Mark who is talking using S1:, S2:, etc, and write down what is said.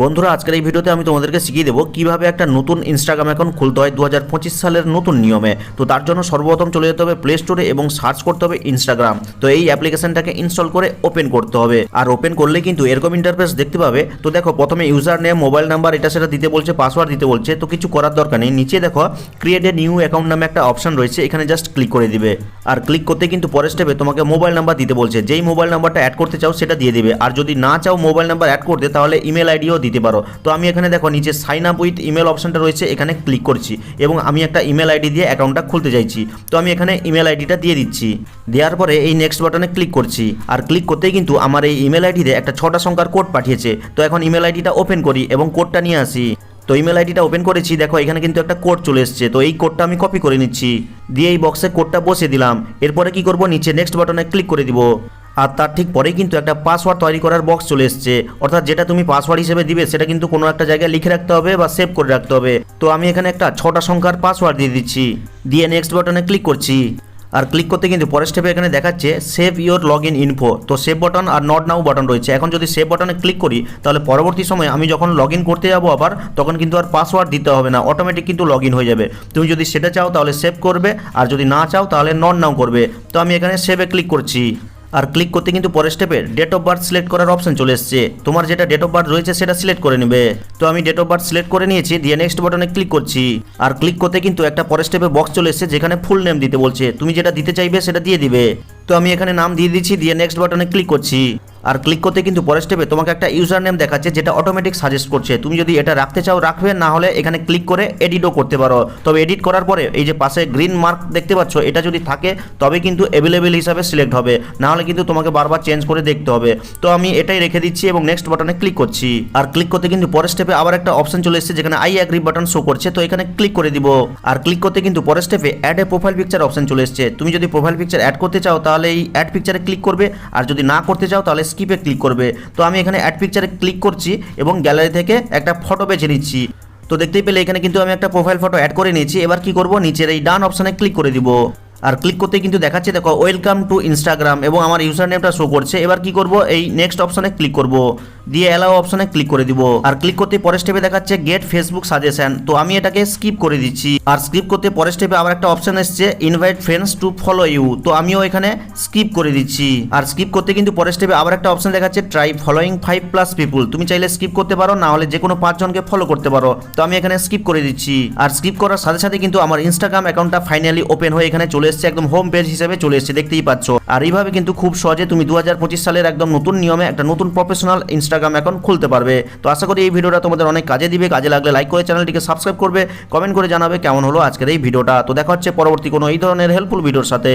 S1: বন্ধুরা, আজকের এই ভিডিওতে আমি তোমাদেরকে শিখিয়ে দেবো কীভাবে একটা নতুন ইনস্টাগ্রাম অ্যাকাউন্ট খুলতে হয় দু হাজার পঁচিশ সালের নতুন নিয়মে। তো তার জন্য সর্বপ্রথম চলে যেতে হবে প্লে স্টোরে এবং সার্চ করতে হবে ইনস্টাগ্রাম তো এই অ্যাপ্লিকেশনটাকে ইনস্টল করে ওপেন করতে হবে। আর ওপেন করলে কিন্তু এরকম ইন্টারফেস দেখতে পাবে। তো দেখো, প্রথমে ইউজার নেম মোবাইল নাম্বার এটা সেটা দিতে বলছে পাসওয়ার্ড দিতে বলছে, তো কিছু করার দরকার নেই। নিচে দেখো ক্রিয়েট এ নিউ অ্যাকাউন্ট নামে একটা অপশন রয়েছে, এখানে জাস্ট ক্লিক করে দিবে। আর ক্লিক করতে কিন্তু পরের স্টেপে তোমাকে মোবাইল নাম্বার দিতে বলছে। যেই মোবাইল নাম্বারটা অ্যাড করতে চাও, সেটা দিয়ে দিবে। আর যদি না চাও মোবাইল নাম্বার অ্যাড করতে, তাহলে ইমেল আইডিও দিতে পারো। তো আমি এখানে দেখো নিচে সাইন আপ উইথ ইমেল অপশনটা রয়েছে, এখানে ক্লিক করছি এবং আমি একটা ইমেল আইডি দিয়ে অ্যাকাউন্টটা খুলতে চাইছি। তো আমি এখানে ইমেল আইডিটা দিয়ে দিচ্ছি। দেওয়ার পরে এই নেক্সট বাটনে ক্লিক করছি। আর ক্লিক করতেই কিন্তু আমার এই ইমেল আইডিতে একটা ছটা সংখ্যার কোড পাঠিয়েছে। তো এখন ইমেল আইডিটা ওপেন করি এবং কোডটা নিয়ে আসি। তো ইমেল আইডিটা ওপেন করেছি, দেখো এখানে কিন্তু একটা কোড চলে এসছে। তো এই কোডটা আমি কপি করে নিচ্ছি। দিয়ে এই বক্সে কোডটা বসিয়ে দিলাম। এরপরে কি করব? নিচে নেক্সট বাটনে ক্লিক করে দিব। আর তার ঠিক পরেই কিন্তু একটা পাসওয়ার্ড তৈরি করার বক্স চলে এসছে। অর্থাৎ যেটা তুমি পাসওয়ার্ড হিসেবে দিবে, সেটা কিন্তু কোনো একটা জায়গায় লিখে রাখতে হবে বা সেভ করে রাখতে হবে। তো আমি এখানে একটা ছটা সংখ্যার পাসওয়ার্ড দিয়ে দিচ্ছি। দিয়ে নেক্সট বাটনে ক্লিক করছি। আর ক্লিক করতে কিন্তু পরের স্টেপে এখানে দেখাচ্ছে save your log in info তো সেভ বাটন আর নট নাও বাটন রয়েছে। এখন যদি সেভ বাটনে ক্লিক করি, তাহলে পরবর্তী সময় আমি যখন লগ ইন করতে যাব আবার, তখন কিন্তু আর পাসওয়ার্ড দিতে হবে না। অটোমেটিক কিন্তু লগ ইন হয়ে যাবে। তুমি যদি সেটা চাও তাহলে সেভ করবে, আর যদি না চাও তাহলে নট নাও করবে। তো আমি এখানে সেভে ক্লিক করছি। আর ক্লিক করতে কিন্তু পরের স্টেপে ডেট অফ বার্থ সিলেক্ট করার অপশন চলে এসছে। তোমার যেটা ডেট অফ বার্থ রয়েছে সেটা সিলেক্ট করে নেবে। তো আমি ডেট অফ বার্থ সিলেক্ট করে নিয়েছি, দিয়ে নেক্সট বাটনে ক্লিক করছি। আর ক্লিক করতে কিন্তু একটা পরের স্টেপে বক্স চলে এসছে, যেখানে ফুল নেম দিতে বলছে। তুমি যেটা দিতে চাইবে সেটা দিয়ে দিবে। তো আমি এখানে নাম দিয়ে দিচ্ছি, দিয়ে নেক্সট বাটনে ক্লিক করছি। আর ক্লিক করতে কিন্তু পরের স্টেপে তোমাকে একটা ইউজার নেম দেখাচ্ছে যেটা অটোমেটিক সাজেস্ট করছে। তুমি যদি এটা রাখতে চাও, রাখবে, না হলে এখানে ক্লিক করে এডিটও করতে পারো। তবে এডিট করার পরে এই যে পাশে গ্রিন মার্ক দেখতে পাচ্ছ, এটা যদি থাকে, তবে কিন্তু অ্যাভেলেবেল হিসাবে সিলেক্ট হবে। না হলে কিন্তু তোমাকে বারবার চেঞ্জ করে দেখতে হবে। তো আমি এটাই রেখে দিচ্ছি এবং নেক্সট বাটনে ক্লিক করছি। আর ক্লিক করতে কিন্তু পরের স্টেপে আবার একটা অপশন চলে এসেছে, যেখানে আই অ্যাগ্রি বাটন শো করছে। তো এখানে ক্লিক করে দিব। আর ক্লিক করতে কিন্তু পরের স্টেপে add a profile picture option চলে এসেছে। তুমি যদি প্রোফাইল পিকচার অ্যাড করতে চাও, তাহলে এই অ্যাড পিকচারে ক্লিক করবে। আর যদি না করতে চাও, তাহলে স্কিপে ক্লিক করবে। তো আমি এখানে অ্যাড পিকচারে ক্লিক করছি এবং গ্যালারি থেকে একটা ফটো বেছে নিচ্ছি। তো দেখতেই পেলে এখানে কিন্তু আমি একটা প্রোফাইল ফটো অ্যাড করে নিয়েছি। এবার কি করব? নিচের এই ডান অপশানে ক্লিক করে দিব। আর ক্লিক করতে কিন্তু দেখাচ্ছে, দেখো ওয়েলকাম টু ইনস্টাগ্রাম এবং আমার ইউজার নেমটা শো করছে। এবার কি করব? এই নেক্সট অপশানে ক্লিক করব। দিয়ে অ্যালাও অপশনে ক্লিক করে দিব। আর ক্লিক করতে পরের স্টেপে দেখাচ্ছে গেট ফেসবুক সাজেশন তো আমি এটাকে স্কিপ করে দিচ্ছি। আর স্কিপ করতে পরের স্টেপে আবার একটা অপশন এসছে invite friends to follow you তো আমিও এখানে স্কিপ করে দিচ্ছি। আর স্কিপ করতে কিন্তু পরের স্টেপে আবার একটা অপশন দেখাচ্ছে try following five plus people তুমি চাইলে স্কিপ করতে পারো, না হলে যে কোনো পাঁচজনকে ফলো করতে পারো। তো আমি এখানে স্কিপ করে দিচ্ছি। আর স্কিপ করার সাথে সাথে কিন্তু আমার ইনস্টাগ্রাম অ্যাকাউন্টটা ফাইনালি ওপেন হয়ে এখানে চলে এসেছে, একদম হোম পেজ হিসেবে চলে এসেছে, দেখতেই পাচ্ছ। আর এইভাবে কিন্তু খুব সহজে তুমি দু হাজার পঁচিশ সালের একদম নতুন নিয়মে একটা নতুন প্রফেশনাল ইনস্টাগ্রাম অ্যাকাউন্ট খুলতে পারবে। তো আশা করি এই ভিডিওটা তোমাদের অনেক কাজে দিবে। কাজে লাগলে লাইক করে চ্যানেলটিকে সাবস্ক্রাইব করবে। কমেন্ট করে জানাবে কেমন হলো আজকের এই ভিডিওটা। তো দেখা হচ্ছে পরবর্তী কোনো এই ধরনের হেল্পফুল ভিডিওর সাথে।